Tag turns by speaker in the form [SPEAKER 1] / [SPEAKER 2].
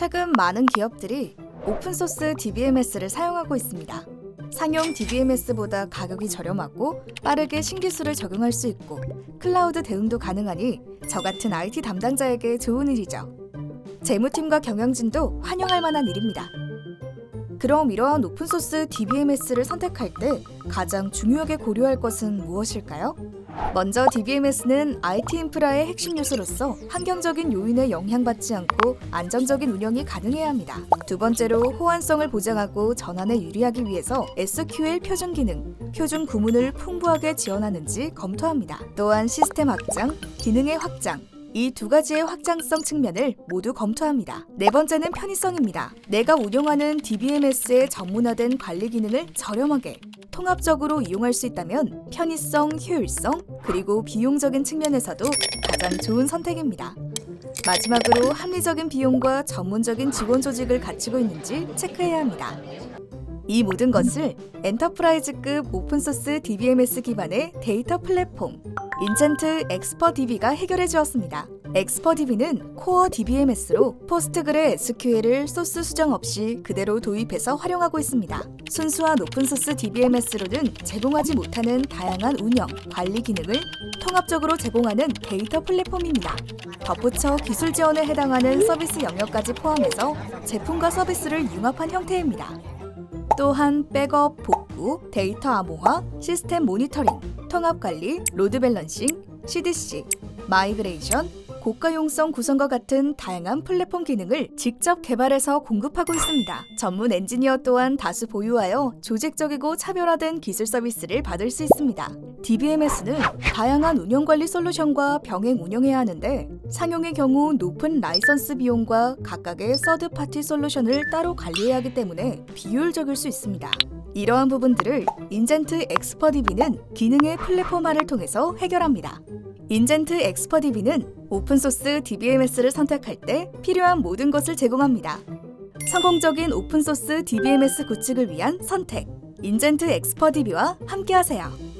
[SPEAKER 1] 최근 많은 기업들이 오픈소스 DBMS를 사용하고 있습니다. 상용 DBMS보다 가격이 저렴하고 빠르게 신기술을 적용할 수 있고 클라우드 대응도 가능하니 저 같은 IT 담당자에게 좋은 일이죠. 재무팀과 경영진도 환영할 만한 일입니다. 그럼 이러한 오픈소스 DBMS를 선택할 때 가장 중요하게 고려할 것은 무엇일까요? 먼저 DBMS는 IT 인프라의 핵심 요소로서 환경적인 요인에 영향받지 않고 안정적인 운영이 가능해야 합니다. 두 번째로 호환성을 보장하고 전환에 유리하기 위해서 SQL 표준 기능, 표준 구문을 풍부하게 지원하는지 검토합니다. 또한 시스템 확장, 기능의 확장, 이 두 가지의 확장성 측면을 모두 검토합니다. 네 번째는 편의성입니다. 내가 운영하는 DBMS의 전문화된 관리 기능을 저렴하게 통합적으로 이용할 수 있다면 편의성, 효율성, 그리고 비용적인 측면에서도 가장 좋은 선택입니다. 마지막으로 합리적인 비용과 전문적인 직원 조직을 갖추고 있는지 체크해야 합니다. 이 모든 것을 엔터프라이즈급 오픈소스 DBMS 기반의 데이터 플랫폼 인젠트 엑스퍼DB가 해결해 주었습니다. 엑스퍼DB는 코어 DBMS로 포스트그레 SQL을 소스 수정 없이 그대로 도입해서 활용하고 있습니다. 순수한 오픈소스 DBMS로는 제공하지 못하는 다양한 운영, 관리 기능을 통합적으로 제공하는 데이터 플랫폼입니다. 덧붙여 기술 지원에 해당하는 서비스 영역까지 포함해서 제품과 서비스를 융합한 형태입니다. 또한 백업, 복구, 데이터 암호화, 시스템 모니터링, 통합 관리, 로드 밸런싱, CDC, 마이그레이션, 고가용성 구성과 같은 다양한 플랫폼 기능을 직접 개발해서 공급하고 있습니다. 전문 엔지니어 또한 다수 보유하여 조직적이고 차별화된 기술 서비스를 받을 수 있습니다. DBMS는 다양한 운영 관리 솔루션과 병행 운영해야 하는데 상용의 경우 높은 라이선스 비용과 각각의 서드 파티 솔루션을 따로 관리해야 하기 때문에 비효율적일 수 있습니다. 이러한 부분들을 인젠트 엑스퍼DB는 기능의 플랫폼화를 통해서 해결합니다. 인젠트 엑스퍼DB는 오픈소스 DBMS를 선택할 때 필요한 모든 것을 제공합니다. 성공적인 오픈소스 DBMS 구축을 위한 선택. 인젠트 엑스퍼DB와 함께하세요.